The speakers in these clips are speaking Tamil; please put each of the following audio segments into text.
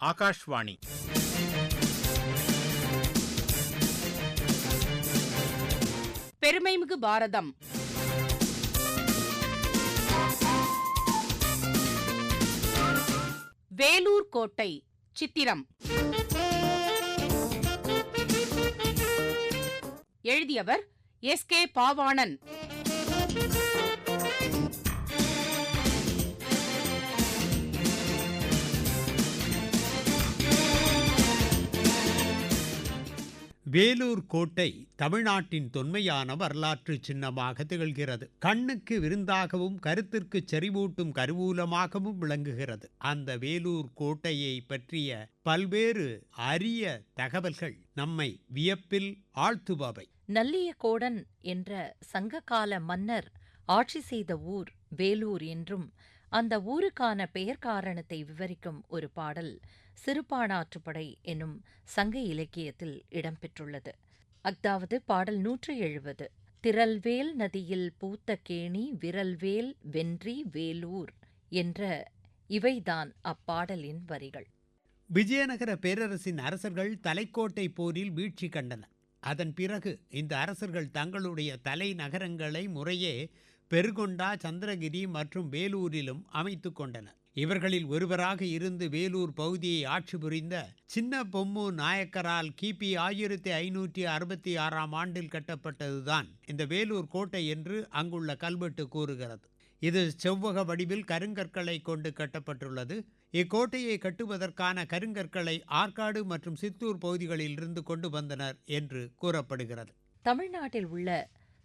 ஆகாஷ்வாணி. பெருமைமிகு பாரதம். வேலூர் கோட்டை சித்திரம். எழுதியவர் எஸ் கே பாவாணன். வேலூர் கோட்டை தமிழ்நாட்டின் தொன்மையான வரலாற்று சின்னமாக திகழ்கிறது. கண்ணுக்கு விருந்தாகவும் கருத்திற்கு செறிவூட்டும் கருவூலமாகவும் விளங்குகிறது. அந்த வேலூர் கோட்டையை பற்றிய பல்வேறு அரிய தகவல்கள் நம்மை வியப்பில் ஆழ்த்துபவை. நல்லியக்கோடன் என்ற சங்ககால மன்னர் ஆட்சி செய்த ஊர் வேலூர் என்றும் அந்த ஊருக்கான பெயர் காரணத்தை விவரிக்கும் ஒரு பாடல் சிறுபாணாற்றுப்படை என்னும் சங்க இலக்கியத்தில் இடம்பெற்றுள்ளது. அஃதாவது பாடல் நூற்று எழுபது. திரல்வேல் நதியில் பூத்த கேணி விரல்வேல் வென்றி வேலூர் என்ற இவைதான் அப்பாடலின் வரிகள். விஜயநகர பேரரசின் அரசர்கள் தலைக்கோட்டை போரில் வீழ்ச்சி கண்டனர். அதன் பிறகு இந்த அரசர்கள் தங்களுடைய தலைநகரங்களை முறையே பெருகொண்டா சந்திரகிரி மற்றும் வேலூரிலும் அமைத்து கொண்டனர் இவர்களில் ஒருவராக இருந்து வேலூர் பகுதியை ஆட்சி புரிந்த சின்ன பொம்மு நாயக்கரால் கிபி ஆயிரத்தி ஐநூற்றி அறுபத்தி ஆறாம் ஆண்டில் கட்டப்பட்டதுதான் இந்த வேலூர் கோட்டை என்று அங்குள்ள கல்வெட்டு கூறுகிறது. இது செவ்வக வடிவில் கருங்கற்களை கொண்டு கட்டப்பட்டுள்ளது. இக்கோட்டையை கட்டுவதற்கான கருங்கற்களை ஆற்காடு மற்றும் சித்தூர் பகுதிகளில் இருந்து கொண்டு வந்தனர் என்று கூறப்படுகிறது. தமிழ்நாட்டில் உள்ள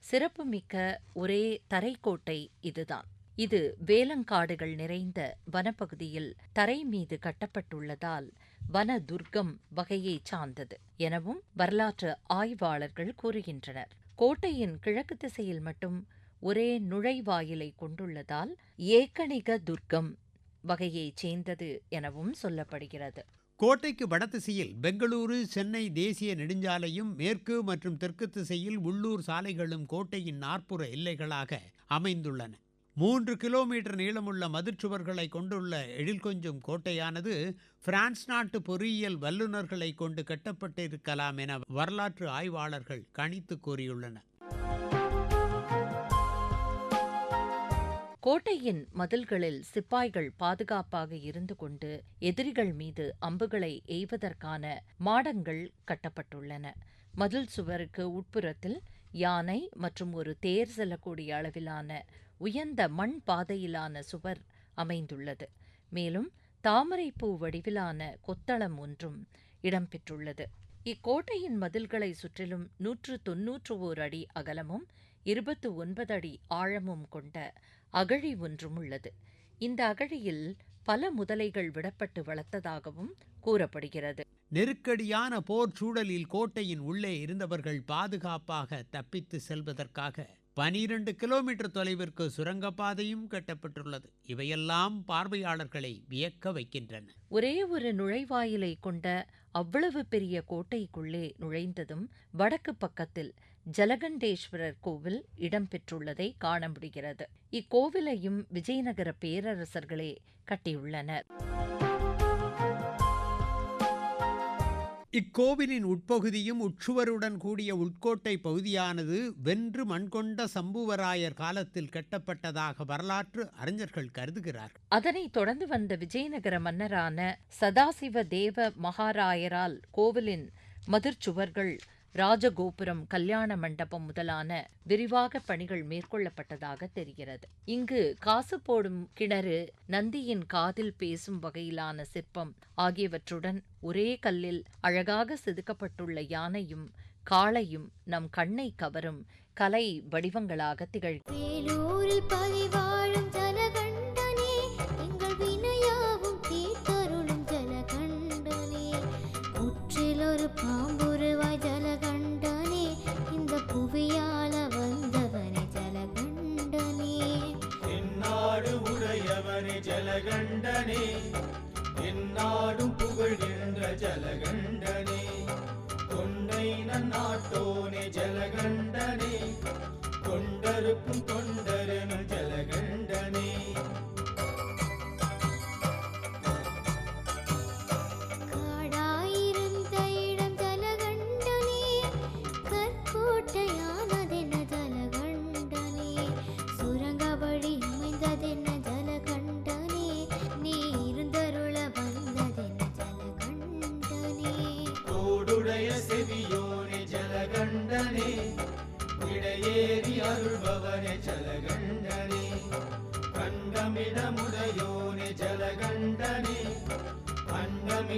சிறப்புமிக்க ஒரே தரைக்கோட்டை இதுதான். இது வேலங்காடுகள் நிறைந்த வனப்பகுதியில் தரை மீது கட்டப்பட்டுள்ளதால் வன துர்க்கம் வகையைச் சார்ந்தது எனவும் வரலாற்று ஆய்வாளர்கள் கூறுகின்றனர். கோட்டையின் கிழக்கு திசையில் மட்டும் ஒரே நுழைவாயிலை கொண்டுள்ளதால் ஏக்கணிக துர்க்கம் வகையைச் சேர்ந்தது எனவும் சொல்லப்படுகிறது. கோட்டைக்கு வடதிசையில் பெங்களூரு சென்னை தேசிய நெடுஞ்சாலையும் மேற்கு மற்றும் தெற்கு திசையில் உள்ளூர் சாலைகளும் கோட்டையின் நாற்புற எல்லைகளாக அமைந்துள்ளன. மூன்று கிலோமீட்டர் நீளமுள்ள மதுச்சுவர்களை கொண்டுள்ள எழில்கொஞ்சும் கோட்டையானது பிரான்ஸ் நாட்டு பொறியியல் வல்லுநர்களை கொண்டு கட்டப்பட்டிருக்கலாம் என வரலாற்று ஆய்வாளர்கள் கணித்து கூறியுள்ளனர். கோட்டையின் மதில்களில் சிப்பாய்கள் பாதுகாப்பாக இருந்து கொண்டு எதிரிகள் மீது அம்புகளை எய்வதற்கான மாடங்கள் கட்டப்பட்டுள்ளன. மதில் சுவருக்கு உட்புறத்தில் யானை மற்றும் ஒரு தேர் செல்லக்கூடிய அளவிலான உயர்ந்த மண் பாதையிலான சுவர் அமைந்துள்ளது. மேலும் தாமரைப்பூ வடிவிலான கொத்தளம் ஒன்றும் இடம்பெற்றுள்ளது. இக்கோட்டையின் மதில்களை சுற்றிலும் நூற்று தொன்னூற்று ஓர் அடி அகலமும் இருபத்து ஒன்பது அடி ஆழமும் கொண்ட அகழி ஒன்றும் உள்ளது. இந்த அகழியில் பல முதலைகள் விடப்பட்டு வளர்த்ததாகவும் கூறப்படுகிறது. நெருக்கடியான போர் சூழலில் கோட்டையின் உள்ளே இருந்தவர்கள் பாதுகாப்பாக தப்பித்து செல்வதற்காக பனிரெண்டு கிலோமீட்டர் தொலைவிற்கு சுரங்கப்பாதையும் கட்டப்பட்டுள்ளது. இவையெல்லாம் பார்வையாளர்களை வியக்க வைக்கின்றன. ஒரே ஒரு நுழைவாயிலை கொண்ட அவ்வளவு பெரிய கோட்டைக்குள்ளே நுழைந்ததும் வடக்கு பக்கத்தில் ஜலகண்டேஸ்வரர் கோவில் இடம்பெற்றுள்ளதை காண முடிகிறது. இக்கோவிலையும் விஜயநகர பேரரசர்களே கட்டியுள்ளனர். இக்கோவிலின் உட்பகுதியும் உட்சுவருடன் கூடிய உட்கோட்டை பகுதியானது வென்று மண்கொண்ட சம்புவராயர் காலத்தில் கட்டப்பட்டதாக வரலாற்று அறிஞர்கள் கருதுகிறார்கள். அதனைத் தொடர்ந்து வந்த விஜயநகர மன்னரான சதாசிவ தேவ மகாராயரால் கோவிலின் மதிர்ச்சுவர்கள் ராஜகோபுரம் கல்யாண மண்டபம் முதலான விரிவாக பணிகள் மேற்கொள்ளப்பட்டதாக தெரிகிறது. இங்கு காசு போடும் கிணறு நந்தியின் காதில் பேசும் வகையிலான சிற்பம் ஆகியவற்றுடன் ஒரே கல்லில் அழகாக செதுக்கப்பட்டுள்ள யானையும் காளையும் நம் கண்ணை கவரும் கலை வடிவங்களாக திகழ்கிறது. ஜலகண்டனே என்னாடும் புகழ்கின்ற ஜலகண்டனே.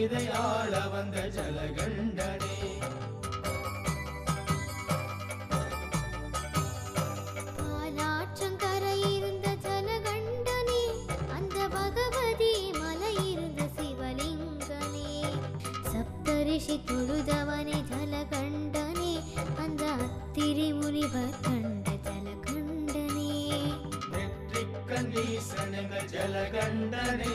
இதை ஆள வந்த ஜலகண்டனே. சப்தரிஷி தொழுதவனே ஜலகண்டனே அந்த அத்திரி முனிவர் கண்ட ஜலகண்டனே. நெற்றிக்கண் ஈசனுங்க ஜலகண்டனே.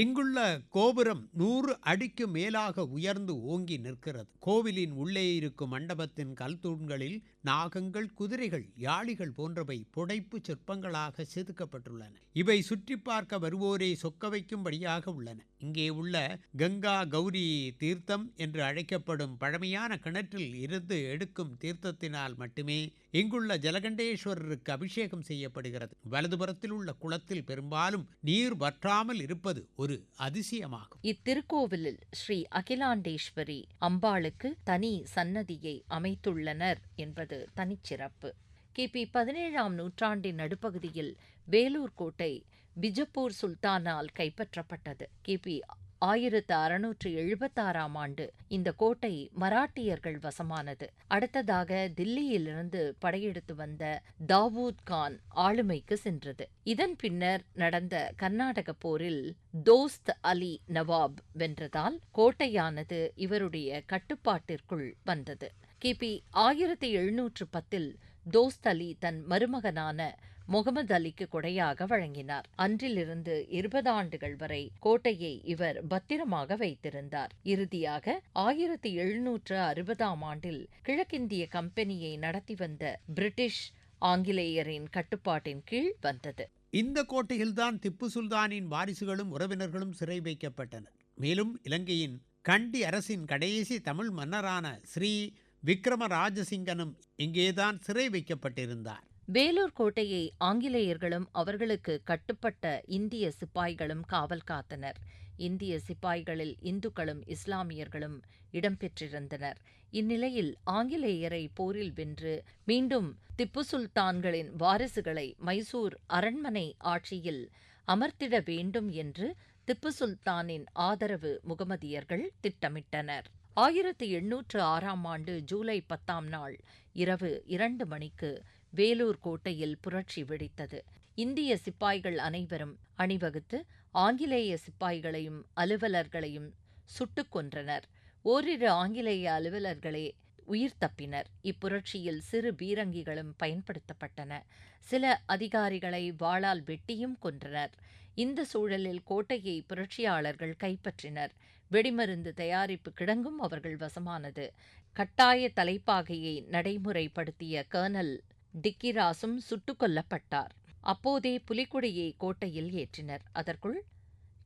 இங்குள்ள கோபுரம் நூறு அடிக்கு மேலாக உயர்ந்து ஓங்கி நிற்கிறது. கோவிலின் உள்ளே இருக்கும் மண்டபத்தின் கல்தூண்களில் நாகங்கள் குதிரைகள் யாளிகள் போன்றவை புடைப்பு சிற்பங்களாக செதுக்கப்பட்டுள்ளன. இவை சுற்றி பார்க்க வருவோரை சொக்க வைக்கும்படியாக உள்ளன. இங்கே உள்ள கங்கா கௌரி தீர்த்தம் என்று அழைக்கப்படும் பழமையான கிணற்றில் இருந்து எடுக்கும் தீர்த்தத்தினால் மட்டுமே இங்குள்ள ஜலகண்டேஸ்வரருக்கு அபிஷேகம் செய்யப்படுகிறது. வலதுபுறத்தில் உள்ள குளத்தில் பெரும்பாலும் நீர் வற்றாமல் இருப்பது ஒரு அதிசயமாகும். இத்திருக்கோவிலில் ஸ்ரீ அகிலாண்டேஸ்வரி அம்பாளுக்கு தனி சன்னதியை அமைத்துள்ளனர் என்பது தனிச்சிறப்பு. கிபி பதினேழாம் நூற்றாண்டின் நடுப்பகுதியில் வேலூர் கோட்டை பிஜப்பூர் சுல்தானால் கைப்பற்றப்பட்டது. கிபி ஆயிரத்து அறுநூற்று எழுபத்தாறாம் ஆண்டு இந்த கோட்டை மராட்டியர்கள் வசமானது. அடுத்ததாக தில்லியிலிருந்து படையெடுத்து வந்த தாவூத் கான் ஆளுமைக்கு சென்றது. இதன் பின்னர் நடந்த கர்நாடக போரில் தோஸ்த் அலி நவாப் வென்றதால் கோட்டையானது இவருடைய கட்டுப்பாட்டிற்குள் வந்தது. கிபி ஆயிரத்தி எழுநூற்று பத்தில் தோஸ்த் அலி தன் மருமகனான முகமது அலிக்கு கொடையாக வழங்கினார். அன்றிலிருந்து இருபது ஆண்டுகள் வரை கோட்டையை இவர் பத்திரமாக வைத்திருந்தார். இறுதியாக ஆயிரத்தி எழுநூற்று அறுபதாம் ஆண்டில் கிழக்கிந்திய கம்பெனியை நடத்தி வந்த பிரிட்டிஷ் ஆங்கிலேயரின் கட்டுப்பாட்டின் கீழ் வந்தது. இந்த கோட்டையில்தான் திப்பு சுல்தானின் வாரிசுகளும் உறவினர்களும் சிறை வைக்கப்பட்டனர். மேலும் இலங்கையின் கண்டி அரசின் கடைசி தமிழ் மன்னரான ஸ்ரீ விக்ரம ராஜசிங்கனும் இங்கேதான் சிறை வைக்கப்பட்டிருந்தார். வேலூர் கோட்டையை ஆங்கிலேயர்களும் அவர்களுக்கு கட்டுப்பட்ட இந்திய சிப்பாய்களும் காவல் காத்தனர். இந்திய சிப்பாய்களில் இந்துக்களும் இஸ்லாமியர்களும் இடம்பெற்றிருந்தனர் இந்நிலையில் ஆங்கிலேயரை போரில் வென்று மீண்டும் திப்பு சுல்தான்களின் வாரிசுகளை மைசூர் அரண்மனை ஆட்சியில் அமர்த்திட வேண்டும் என்று திப்பு சுல்தானின் ஆதரவு முகமதியர்கள் திட்டமிட்டனர். ஆயிரத்தி எண்ணூற்று ஆறாம் ஆண்டு ஜூலை பத்தாம் நாள் இரவு இரண்டு மணிக்கு வேலூர் கோட்டையில் புரட்சி வெடித்தது. இந்திய சிப்பாய்கள் அனைவரும் அணிவகுத்து ஆங்கிலேய சிப்பாய்களையும் அலுவலர்களையும் சுட்டுக் கொன்றனர். ஓரிரு ஆங்கிலேய அலுவலர்களே உயிர் தப்பினர். இப்புரட்சியில் சிறு பீரங்கிகளும் பயன்படுத்தப்பட்டன. சில அதிகாரிகளை வாளால் வெட்டியும் கொன்றனர். இந்த சூழலில் கோட்டையை புரட்சியாளர்கள் கைப்பற்றினர். வெடிமருந்து தயாரிப்பு கிடங்கும் அவர்கள் வசமானது. கட்டாய தலைப்பாகையை நடைமுறைப்படுத்திய கர்னல் டிக்கிராசும் சுட்டுக் கொல்லப்பட்டார். அப்போதே புலிக்குடியை கோட்டையில் ஏற்றினர். அதற்குள்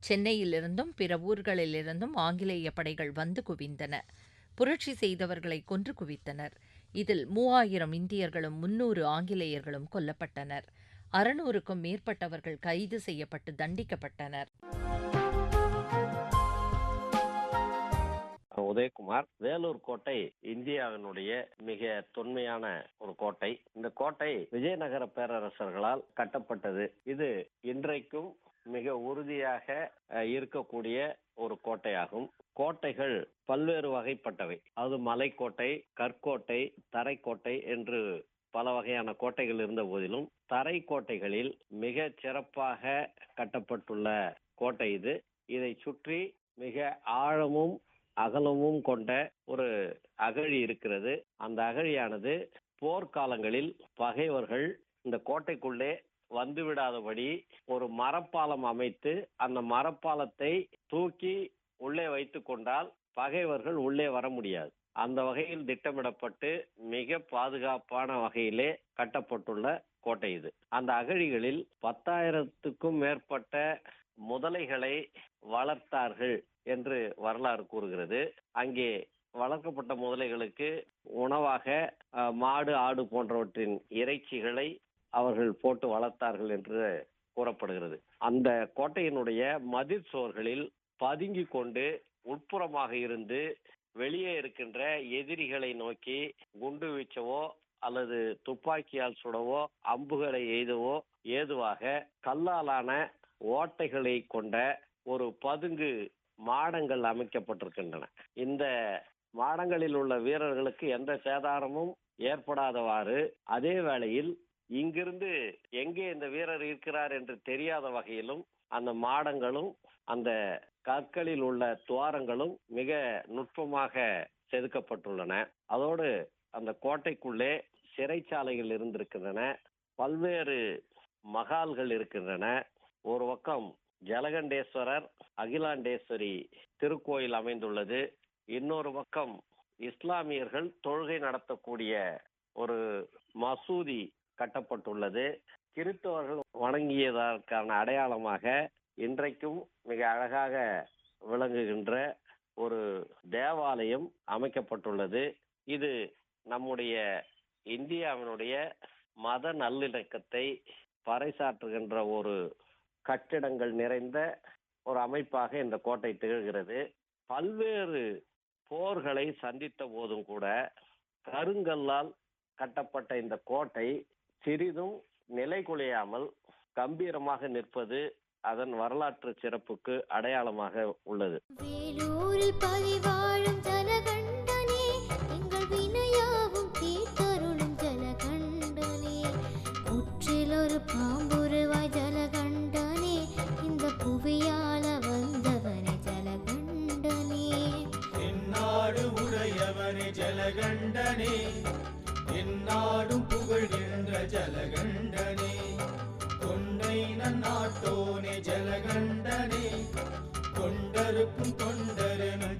சென்னையிலிருந்தும் பிற ஊர்களிலிருந்தும் ஆங்கிலேய படைகள் வந்து குவிந்தன. புரட்சி செய்தவர்களை கொன்று குவித்தனர். இதில் மூவாயிரம் இந்தியர்களும் முன்னூறு ஆங்கிலேயர்களும் கொல்லப்பட்டனர். அறுநூறுக்கும் மேற்பட்டவர்கள் கைது செய்யப்பட்டு தண்டிக்கப்பட்டனர். உதயகுமார் வேலூர் கோட்டை இந்தியாவினுடைய மிக தொன்மையான ஒரு கோட்டை. இந்த கோட்டை விஜயநகர பேரரசர்களால் கட்டப்பட்டது. இது இன்றைக்கும் மிக உறுதியாக இருக்கக்கூடிய ஒரு கோட்டையாகும். கோட்டைகள் பல்வேறு வகைப்பட்டவை. அது மலைக்கோட்டை கற்கோட்டை தரைக்கோட்டை என்று பல வகையான கோட்டைகள் இருந்த போதிலும் தரை கோட்டைகளில் மிக சிறப்பாக கட்டப்பட்டுள்ள கோட்டை இது. இதை சுற்றி மிக ஆழமும் அகலமும் கொண்ட ஒரு அகழி இருக்கிறது. அந்த அகழியானது போர்க்காலங்களில் பகைவர்கள் இந்த கோட்டைக்குள்ளே வந்துவிடாதபடி ஒரு மரப்பாலம் அமைத்து அந்த மரப்பாலத்தை தூக்கி உள்ளே வைத்து கொண்டால் பகைவர்கள் உள்ளே வர முடியாது. அந்த வகையில் திட்டமிடப்பட்டு மிக பாதுகாப்பான வகையிலே கட்டப்பட்டுள்ள கோட்டை இது. அந்த அகழிகளில் பத்தாயிரத்துக்கும் மேற்பட்ட முதலைகளை வளர்த்தார்கள். என்று வரலாறு கூறுகிறது. அங்கே வளர்க்கப்பட்ட முதலைகளுக்கு உணவாக மாடு ஆடு போன்றவற்றின் இறைச்சிகளை அவர்கள் போட்டு வளர்த்தார்கள் என்று கூறப்படுகிறது. அந்த கோட்டையினுடைய மதிர் சுவர்களில் பதுங்கி கொண்டு உட்புறமாக இருந்து வெளியே இருக்கின்ற எதிரிகளை நோக்கி குண்டு வீச்சவோ அல்லது துப்பாக்கியால் சுடவோ அம்புகளை எய்தவோ ஏதுவாக கல்லாலான ஓட்டைகளை கொண்ட ஒரு பதுங்கு மாடங்கள் அமைக்கப்பட்டிருக்கின்றன. இந்த மாடங்களில் உள்ள வீரர்களுக்கு எந்த சேதாரமும் ஏற்படாதவாறு அதே வேளையில் இங்கிருந்து எங்கே இந்த வீரர் இருக்கிறார் என்று தெரியாத வகையிலும் அந்த மாடங்களும் அந்த கற்களில் உள்ள துவாரங்களும் மிக நுட்பமாக செதுக்கப்பட்டுள்ளன. அதோடு அந்த கோட்டைக்குள்ளே சிறைச்சாலைகள் இருந்திருக்கின்றன. பல்வேறு மகால்கள் இருக்கின்றன. ஒரு பக்கம் ஜலகண்டேஸ்வரர் அகிலாண்டேஸ்வரி திருக்கோயில் அமைந்துள்ளது. இன்னொரு பக்கம் இஸ்லாமியர்கள் தொழுகை நடத்தக்கூடிய ஒரு மசூதி கட்டப்பட்டுள்ளது. கிறிஸ்தவர்கள் வணங்கியதற்கான அடையாளமாக இன்றைக்கும் மிக அழகாக விளங்குகின்ற ஒரு தேவாலயம் அமைக்கப்பட்டுள்ளது. இது நம்முடைய இந்தியாவினுடைய மத நல்லிணக்கத்தை பறைசாற்றுகின்ற ஒரு கட்டிடங்கள் நிறைந்த ஒரு அமைப்பாக இந்த கோட்டை திகழ்கிறது. பல்வேறு போர்களை சந்தித்த போதும் கூட கருங்கல்லால் கட்டப்பட்ட இந்த கோட்டை சிறிதும் நிலை குலையாமல் கம்பீரமாக நிற்பது அதன் வரலாற்று சிறப்புக்கு அடையாளமாக உள்ளது. ஜலகண்டனே என்னாடும் புகழ்கின்ற ஜலகண்டனே. கொண்டை நாட்டோனே ஜலகண்டனே தொண்டருக்கும் தொண்டரெனும்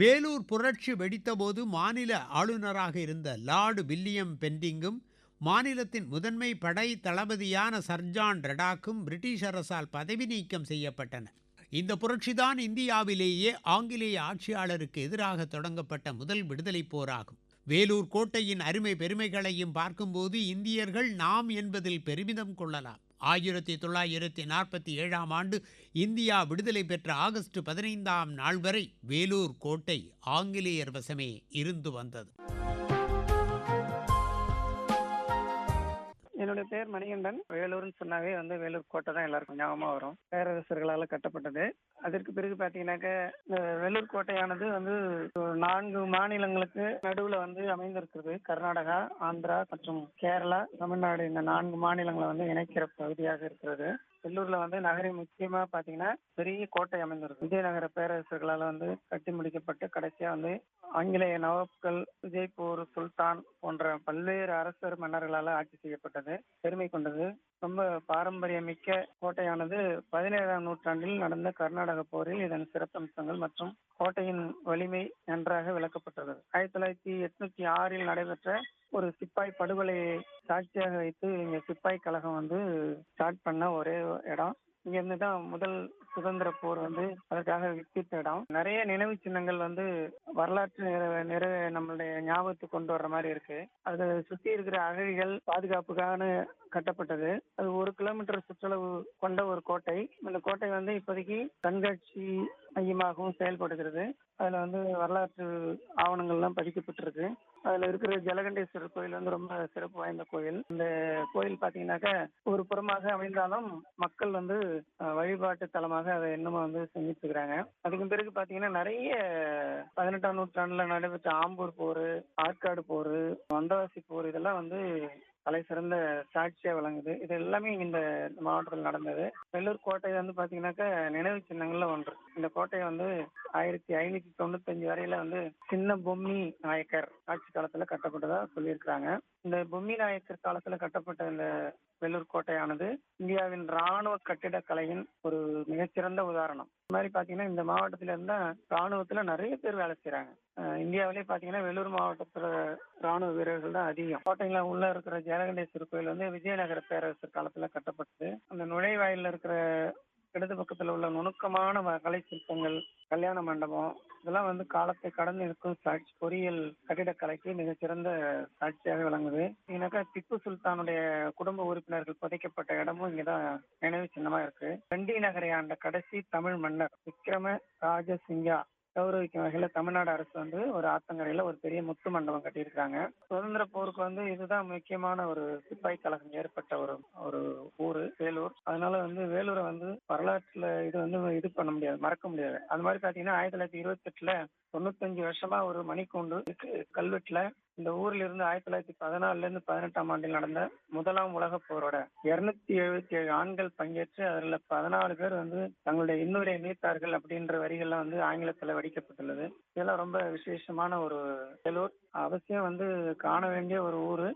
வேலூர் புரட்சி வெடித்தபோது மாநில ஆளுநராக இருந்த லார்டு வில்லியம் பெண்டிங்கும் மாநிலத்தின் முதன்மை படை தளபதியான சர்ஜான் ரெடாக்கும் பிரிட்டிஷ் அரசால் பதவி நீக்கம் செய்யப்பட்டன. இந்த புரட்சிதான் இந்தியாவிலேயே ஆங்கிலேய ஆட்சியாளருக்கு எதிராக தொடங்கப்பட்ட முதல் விடுதலைப் போராகும். வேலூர் கோட்டையின் அருமை பெருமைகளையும் பார்க்கும்போது இந்தியர்கள் நாம் என்பதில் பெருமிதம் கொள்ளலாம். ஆயிரத்தி தொள்ளாயிரத்தி நாற்பத்தி ஏழாம் ஆண்டு இந்தியா விடுதலை பெற்ற ஆகஸ்ட் பதினைந்தாம் நாள் வரை வேலூர் கோட்டை ஆங்கிலேயர் வசமே இருந்து வந்தது. என்னுடைய பேர் மணிகண்டன். வேலூர்னு சொன்னாவே வந்து வேலூர் கோட்டை தான் எல்லாருக்கும் ஞாபகமாக வரும். பேரரசர்களால் கட்டப்பட்டது. அதற்கு பிறகு பாத்தீங்கன்னாக்க இந்த வேலூர் கோட்டையானது வந்து நான்கு மாநிலங்களுக்கு நடுவில் வந்து அமைந்திருக்கிறது. கர்நாடகா ஆந்திரா மற்றும் கேரளா. தமிழ்நாடு இந்த நான்கு மாநிலங்களை வந்து இணைக்கிற பகுதியாக இருக்கிறது. செல்லூர்ல வந்து நகரி முக்கியமா பாத்தீங்கன்னா பெரிய கோட்டை அமைந்திருக்கு. விஜயநகர பேரரசர்களால் வந்து கட்டி முடிக்கப்பட்டு கடைசியா வந்து ஆங்கிலேய நவாப்கள் விஜய்பூர் சுல்தான் போன்ற பல்வேறு அரசர் மன்னர்களால் ஆட்சி செய்யப்பட்டது. பெருமை கொண்டது. ரொம்ப பாரம்பரியமிக்க கோட்டையானது பதினேழாம் நூற்றாண்டில் நடந்த கர்நாடக போரில் இதன் சிறப்பம்சங்கள் மற்றும் கோட்டையின் வலிமை நன்றாக விளக்கப்பட்டது ஆயிரத்தி தொள்ளாயிரத்தி எட்நூத்தி ஆறில் நடைபெற்ற ஒரு சிப்பாய் படுகொலையை சாட்சியாக வைத்து இங்க சிப்பாய் கழகம் வந்து ஸ்டார்ட் பண்ண ஒரே இடம். இங்க இருந்து தான் முதல் சுதந்திர போர் வந்து அதற்காக வித்திட்ட இடம் நிறைய நினைவு சின்னங்கள் வந்து வரலாற்று நிற நிற நம்மளுடைய ஞாபகத்துக்கு கொண்டு வர்ற மாதிரி இருக்கு. அதை சுத்தி இருக்கிற அகழிகள் பாதுகாப்புக்கான கட்டப்பட்டது. அது ஒரு கிலோமீட்டர் சுற்றளவு கொண்ட ஒரு கோட்டை. இந்த கோட்டை வந்து இப்போதைக்கு கண்காட்சி மையமாகவும் செயல்படுகிறது. அதுல வந்து வரலாற்று ஆவணங்கள்லாம் பதிக்கப்பட்டிருக்கு. அதுல இருக்கிற ஜலகண்டேஸ்வரர் கோயில் வந்து ரொம்ப சிறப்பு வாய்ந்த கோயில். இந்த கோயில் பாத்தீங்கன்னாக்க ஒரு புறமாக அமைந்தாலும் மக்கள் வந்து வழிபாட்டு தலமாக அதை இன்னமும் வந்து செஞ்சுட்டு இருக்கிறாங்க அதுக்கு பிறகு பாத்தீங்கன்னா நிறைய பதினெட்டாம் நூற்றாண்டுல நடைபெற்ற ஆம்பூர் போர் ஆற்காடு போர் வந்தவாசி போர் இதெல்லாம் வந்து தலை சிறந்த சாட்சியா விளங்குது. இது எல்லாமே இந்த மாவட்டத்தில் நடந்தது. வெள்ளூர் கோட்டை வந்து பாத்தீங்கன்னாக்கா நினைவு சின்னங்கள்ல ஒன்று. இந்த கோட்டையை வந்து ஆயிரத்தி ஐநூத்தி தொண்ணூத்தஞ்சு வரையில வந்து சின்ன பொம்மி நாயக்கர் ஆட்சி காலத்துல கட்டப்பட்டதா சொல்லியிருக்கிறாங்க. இந்த பொம்மி நாயக்கர் காலத்துல கட்டப்பட்ட இந்த வெள்ளூர் கோட்டையானது இந்தியாவின் ராணுவ கட்டிடக்கலையின் ஒரு மிகச்சிறந்த உதாரணம். இந்த மாதிரி பாத்தீங்கன்னா இந்த மாவட்டத்துல இருந்தா ராணுவத்துல நிறைய பேர் வேலை செய்யறாங்க இந்தியாவிலே பாத்தீங்கன்னா வெள்ளூர் மாவட்டத்துல ராணுவ வீரர்கள் தான் அதிகம். கோட்டைங்களா உள்ள இருக்கிற ஜெயகண்டேஸ்வரர் கோயில் வந்து விஜயநகர பேரரசர் காலத்துல கட்டப்பட்டது. அந்த நுழைவாயில இருக்கிற இடது பக்கத்துல உள்ள நுணுக்கமான வ- கலை சிற்பங்கள் கல்யாண மண்டபம் இதெல்லாம் வந்து காலத்தை கடந்து இருக்கும் சாட்சி பொறியியல் கட்டிடக்கலைக்கு மிகச்சிறந்த சாட்சியாக விளங்குது. ஏன்னாக்கா திப்பு சுல்தானுடைய குடும்ப உறுப்பினர்கள் புதைக்கப்பட்ட இடமும் இங்கதான் நினைவு சின்னமா இருக்கு. கண்டி நகரை ஆண்ட கடைசி தமிழ் மன்னர் விக்ரம ராஜசிங்கா கௌரவிக்கும் வகையில தமிழ்நாடு அரசு வந்து ஒரு ஆத்தங்கரையில ஒரு பெரிய முத்து மண்டபம் கட்டியிருக்காங்க சுதந்திர போருக்கு வந்து இதுதான் முக்கியமான ஒரு சிப்பாய் கழகம் ஏற்பட்ட ஒரு ஒரு ஊரு வேலூர். அதனால வந்து வேலூரை வந்து வரலாற்றுல இது வந்து இது பண்ண முடியாது மறக்க முடியாது. அது மாதிரி பாத்தீங்கன்னா ஆயிரத்தி தொள்ளாயிரத்தி இருபத்தி எட்டுல தொண்ணூத்தஞ்சு வருஷமா ஒரு மணிக்கூண்டு கல்வெட்டுல. இந்த ஊர்ல இருந்து ஆயிரத்தி தொள்ளாயிரத்தி பதினாலுல இருந்து பதினெட்டாம் ஆண்டில் நடந்த முதலாம் உலகப் போரோட இருநூத்தி எழுபத்தி ஏழு ஆண்கள் பங்கேற்று அதுல பதினாலு பேர் வந்து தங்களுடைய இன்னுரை நீத்தார்கள் அப்படின்ற வரிகள்லாம் வந்து ஆங்கிலத்துல வடிக்கப்பட்டுள்ளது. இதெல்லாம் ரொம்ப விசேஷமான ஒரு வேலூர் அவசியம் வந்து காண வேண்டிய ஒரு ஊரு.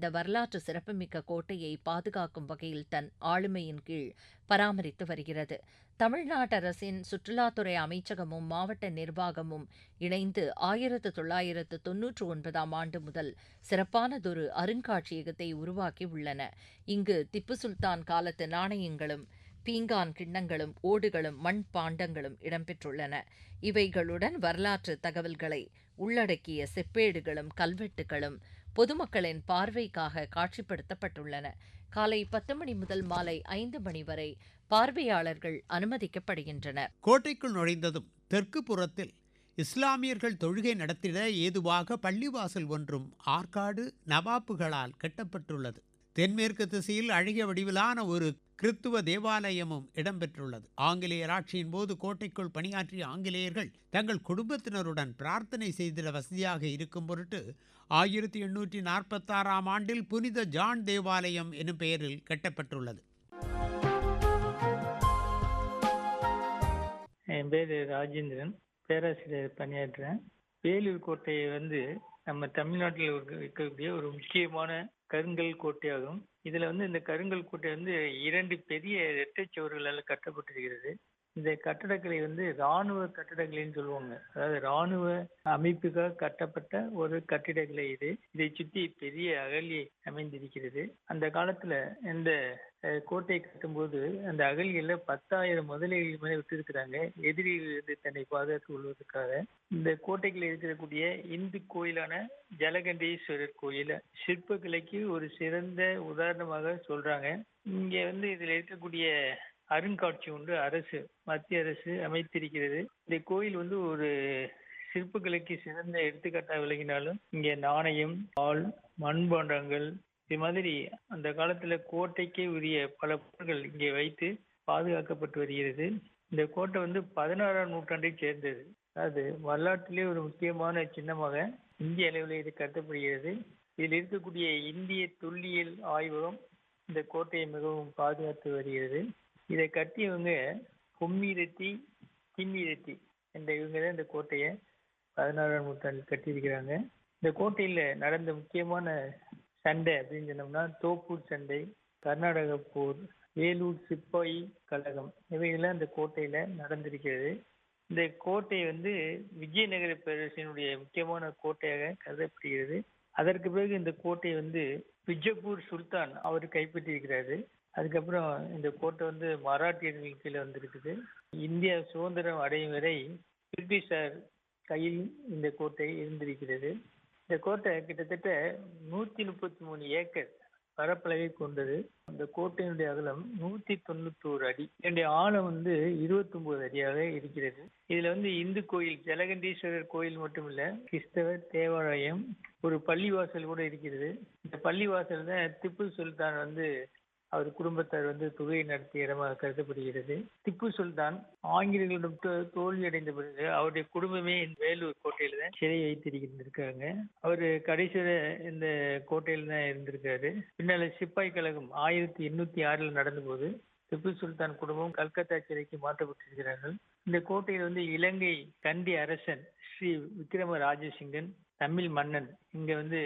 இந்த வரலாற்று சிறப்புமிக்க கோட்டையை பாதுகாக்கும் வகையில் தன் ஆளுமையின் கீழ் பராமரித்து வருகிறது. தமிழ்நாட்டு அரசின் சுற்றுலாத்துறை அமைச்சகமும் மாவட்ட நிர்வாகமும் இணைந்து ஆயிரத்து தொள்ளாயிரத்து தொன்னூற்று ஒன்பதாம் ஆண்டு முதல் சிறப்பானதொரு அருங்காட்சியகத்தை உருவாக்கி உள்ளன. இங்கு திப்பு சுல்தான் காலத்து நாணயங்களும் பீங்கான் கிண்ணங்களும் ஓடுகளும் மண் பாண்டங்களும் இடம்பெற்றுள்ளன. இவைகளுடன் வரலாற்று தகவல்களை உள்ளடக்கிய செப்பேடுகளும் கல்வெட்டுகளும் பொதுமக்களின் பார்வைக்காக காட்சிப்படுத்தப்பட்டுள்ளன. காலை பத்து மணி முதல் மாலை ஐந்து மணி வரை பார்வையாளர்கள் அனுமதிக்கப்படுகின்றனர். கோட்டைக்குள் நுழைந்ததும் தெற்கு புறத்தில் இஸ்லாமியர்கள் தொழுகை நடத்திட ஏதுவாக பள்ளிவாசல் ஒன்றும் ஆற்காடு நவாப்புகளால் கட்டப்பட்டுள்ளது. தென்மேற்கு திசையில் அழகிய வடிவிலான ஒரு கிறித்துவ தேவாலயமும் இடம்பெற்றுள்ளது. ஆங்கிலேயர் ஆட்சியின் போது கோட்டைக்குள் பணியாற்றிய ஆங்கிலேயர்கள் தங்கள் குடும்பத்தினருடன் பிரார்த்தனை செய்திட வசதியாக இருக்கும் பொருட்டு ஆயிரத்தி எண்ணூற்றி நாற்பத்தாறாம் ஆண்டில் புனித ஜான் தேவாலயம் எனும் பெயரில் கட்டப்பட்டுள்ளது. என் பேர் ராஜேந்திரன். பேராசிரியர் பணியாற்றுறேன். வேலூர் கோட்டையை வந்து நம்ம தமிழ்நாட்டில் இருக்கக்கூடிய ஒரு முக்கியமான கருங்கல் கோட்டையாகும். இதுல வந்து இந்த கருங்கல் கோட்டை வந்து இரண்டு பெரிய இரட்டை சுவர்களால் கட்டப்பட்டிருக்கிறது. இந்த கட்டடக்கலை வந்து ராணுவ கட்டடக்கலைன்னு சொல்லுவாங்க. அதாவது ராணுவ அமைப்புக்காக கட்டப்பட்ட ஒரு கட்டிடக்கலை இது. இதை சுற்றி பெரிய அகழி அமைந்திருக்கிறது. அந்த காலத்துல இந்த கோட்டை கட்டும்போது அந்த அகழியில பத்தாயிரம் முதலைகள் மேலே விட்டிருக்கிறாங்க. எதிரியிலிருந்து தன்னை பாதுகாத்துக் கொள்வதற்காக. இந்த கோட்டைக்குள்ள இருக்கக்கூடிய இந்து கோயிலான ஜலகண்டேஸ்வரர் கோயில சிற்பக்கலைக்கு ஒரு சிறந்த உதாரணமாக சொல்றாங்க. இங்க வந்து இதுல இருக்கக்கூடிய அருங்காட்சி ஒன்று அரசு மத்திய அரசு அமைத்திருக்கிறது. இந்த கோயில் வந்து ஒரு சிற்பக்கலைக்கு சிறந்த எடுத்துக்காட்டாக விளங்கினாலும் இங்கே நாணயம் ஆள் மண்பாண்டங்கள் இது மாதிரி அந்த காலத்துல கோட்டைக்கே உரிய பல பொருட்கள் இங்கே வைத்து பாதுகாக்கப்பட்டு வருகிறது. இந்த கோட்டை வந்து பதினாறாம் நூற்றாண்டை சேர்ந்தது. அது வரலாற்றிலே ஒரு முக்கியமான சின்னமாக இந்திய அளவில் இது கருதப்படுகிறது. இதில் இருக்கக்கூடிய இந்திய தொல்லியல் ஆய்வகம் இந்த கோட்டையை மிகவும் பாதுகாத்து வருகிறது. இதை கட்டியவங்க பொம்மிரெட்டி திம்மிரெட்டி என்ற இவங்க தான் இந்த கோட்டையை பதினாறாம் நூற்றாண்டில் கட்டியிருக்கிறாங்க. இந்த கோட்டையில் நடந்த முக்கியமான சண்டை அப்படின்னு சொன்னோம்னா தோப்பூர் சண்டை கர்நாடக போர் வேலூர் சிப்பாய் கழகம் இவைகள்லாம் இந்த கோட்டையில நடந்திருக்கிறது. இந்த கோட்டை வந்து விஜயநகர பேரரசினுடைய முக்கியமான கோட்டையாக கருதப்படுகிறது. அதற்கு பிறகு இந்த கோட்டை வந்து பிஜப்பூர் சுல்தான் அவர் கைப்பற்றியிருக்கிறாரு. அதுக்கப்புறம் இந்த கோட்டை வந்து மராட்டியர்கள் கீழே வந்திருக்குது. இந்தியா சுதந்திரம் அடையும் வரை பிரிட்டிஷார் கையில் இந்த கோட்டை இருந்திருக்கிறது. இந்த கோட்டை கிட்டத்தட்ட நூத்தி முப்பத்தி மூணு ஏக்கர் பரப்பளவை கொண்டது. அந்த கோட்டையினுடைய அகலம் நூத்தி தொண்ணூத்தோரு அடி. என்னுடைய ஆழம் வந்து இருபத்தி ஒன்பது அடியாக இருக்கிறது. இதுல வந்து இந்து கோயில் ஜலகண்டீஸ்வரர் கோயில் மட்டுமில்ல கிறிஸ்தவ தேவாலயம் ஒரு பள்ளிவாசல் கூட இருக்கிறது. இந்த பள்ளிவாசல் தான் திப்பு சுல்தான் வந்து அவர் குடும்பத்தார் வந்து தொழுகை நடத்திய இடமாக கருதப்படுகிறது. திப்பு சுல்தான் ஆங்கிலேயர்களிடம் தோல்வி தோல்வியடைந்த பிறகு அவருடைய குடும்பமே வேலூர் கோட்டையில தான் சிறை வைத்திருக்காங்க அவர் கடைசியில இந்த கோட்டையில தான் இருந்திருக்காரு. பின்னால சிப்பாய் கழகம் ஆயிரத்தி எண்ணூத்தி ஆறுல நடந்தபோது திப்பு சுல்தான் குடும்பம் கல்கத்தா சிறைக்கு மாற்றப்பட்டிருக்கிறார்கள். இந்த கோட்டையில் வந்து இலங்கை கண்டி அரசன் ஸ்ரீ விக்ரம ராஜசிங்கன் தமிழ் மன்னன் இங்க வந்து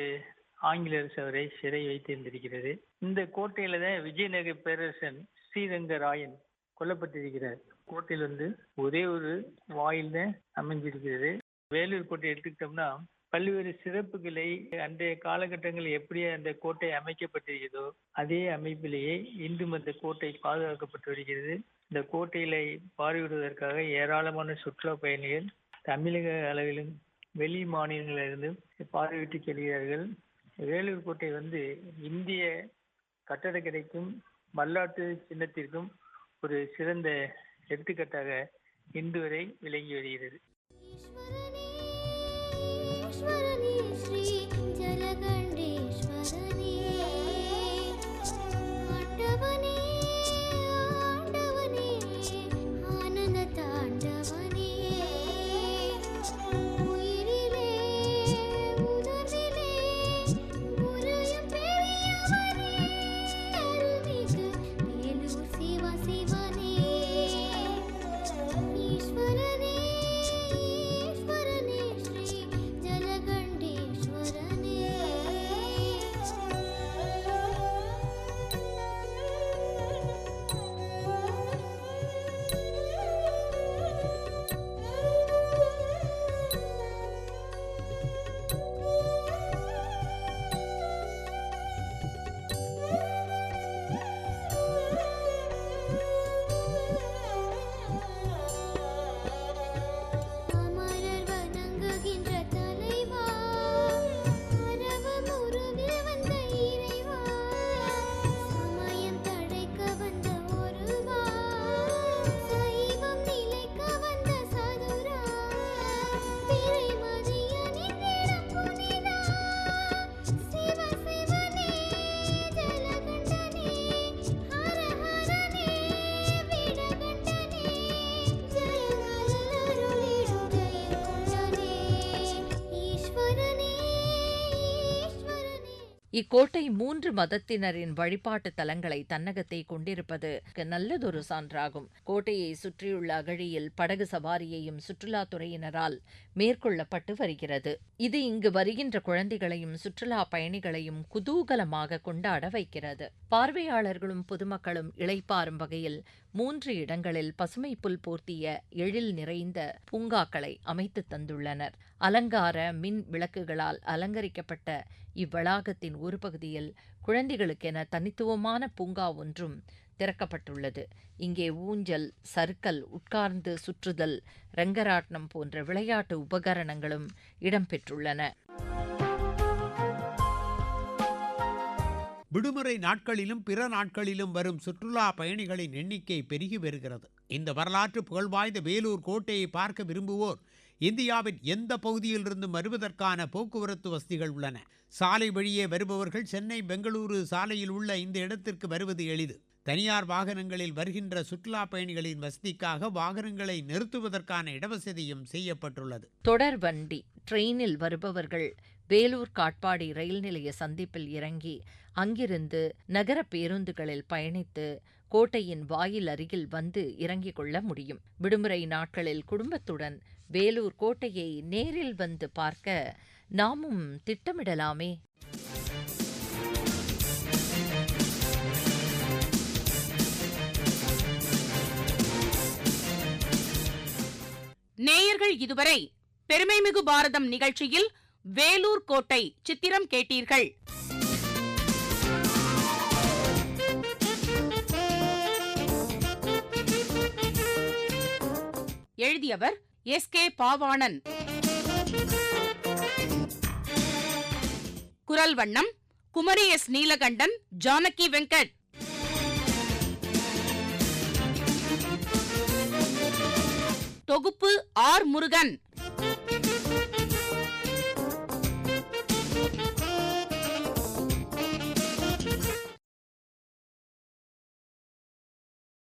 ஆங்கில அரசு அவரை சிறை வைத்திருந்திருக்கிறது. இந்த கோட்டையில தான் விஜயநகர பேரரசன் ஸ்ரீரங்கராயன் கொல்லப்பட்டிருக்கிறார். கோட்டையில் வந்து ஒரே ஒரு வாயில் தான் அமைஞ்சிருக்கிறது வேலூர் கோட்டை எடுத்துக்கிட்டோம்னா பல்வேறு சிறப்புகளை அன்றைய காலகட்டங்களில் எப்படி அந்த கோட்டை அமைக்கப்பட்டிருக்கிறதோ அதே அமைப்பிலேயே இன்றும் அந்த கோட்டை பாதுகாக்கப்பட்டு வருகிறது. இந்த கோட்டையில பார்வையிடுவதற்காக ஏராளமான சுற்றுலா பயணிகள் தமிழக அளவிலும் வெளி மாநிலங்களிலிருந்து பார்வையிட்டு செல்கிறார்கள். வேலூர் கோட்டை வந்து இந்திய கட்டடக்கலைக்கும் மல்லாட்டு சின்னத்திற்கும் ஒரு சிறந்த எடுத்துக்காட்டாக இன்று வரை விளங்கி வருகிறது. ஈஸ்வரனே ஸ்ரீ ஜலகண்டி இக்கோட்டை மூன்று மதத்தினரின் வழிபாட்டு தலங்களை தன்னகத்தை கொண்டிருப்பது நல்லதொரு சான்றாகும். கோட்டையை சுற்றியுள்ள அகழியில் படகு சவாரியையும் சுற்றுலாத்துறையினரால் மேற்கொள்ளப்பட்டு வருகிறது. இது இங்கு வருகின்ற குழந்தைகளையும் சுற்றுலா பயணிகளையும் குதூகலமாக கொண்டாட வைக்கிறது. பார்வையாளர்களும் பொதுமக்களும் இளைப்பாறும் வகையில் மூன்று இடங்களில் பசுமை புல் போர்த்திய எழில் நிறைந்த பூங்காக்களை அமைத்து தந்துள்ளனர். அலங்கார மின் விளக்குகளால் அலங்கரிக்கப்பட்ட இவ்வளாகத்தின் ஒரு பகுதியில் குழந்தைகளுக்கென தனித்துவமான பூங்கா ஒன்றும் திறக்கப்பட்டுள்ளது. இங்கே ஊஞ்சல் சறுக்கல் உட்கார்ந்து சுற்றுதல் ரங்கராட்னம் போன்ற விளையாட்டு உபகரணங்களும் இடம்பெற்றுள்ளன. விடுமுறை நாட்களிலும் பிற நாட்களிலும் வரும் சுற்றுலா பயணிகளின் எண்ணிக்கை பெருகி வருகிறது. இந்த வரலாற்று புகழ்வாய்ந்த வேலூர் கோட்டையை பார்க்க விரும்புவோர் இந்தியாவின் எந்த பகுதியிலிருந்தும் வருவதற்கான போக்குவரத்து வசதிகள் உள்ளன? சாலை வழியே வருபவர்கள் சென்னை பெங்களூரு சாலையில் உள்ள இந்த இடத்திற்கு வருவது எளிது. தனியார் வாகனங்களில் வருகின்ற சுற்றுலா பயணிகளின் வசதிக்காக வாகனங்களை நிறுத்துவதற்கான இடவசதியும் செய்யப்பட்டுள்ளது. தொடர் வண்டி ட்ரெயினில் வருபவர்கள் வேலூர் காட்பாடி ரயில் நிலைய சந்திப்பில் இறங்கி அங்கிருந்து நகர பேருந்துகளில் பயணித்து கோட்டையின் வாயில் அருகில் வந்து இறங்கிக் கொள்ள முடியும். விடுமுறை நாட்களில் குடும்பத்துடன் வேலூர் கோட்டையை நேரில் வந்து பார்க்க நாமும் திட்டமிடலாமே. நேயர்கள் இதுவரை பெருமைமிகு பாரதம் நிகழ்ச்சியில் வேலூர் கோட்டை சித்திரம் கேட்டீர்கள். எழுதியவர் எஸ் கே பாவாணன். குரல் வண்ணம் குமரி எஸ் நீலகண்டன் ஜானகி வெங்கட். தொகுப்பு ஆர் முருகன்.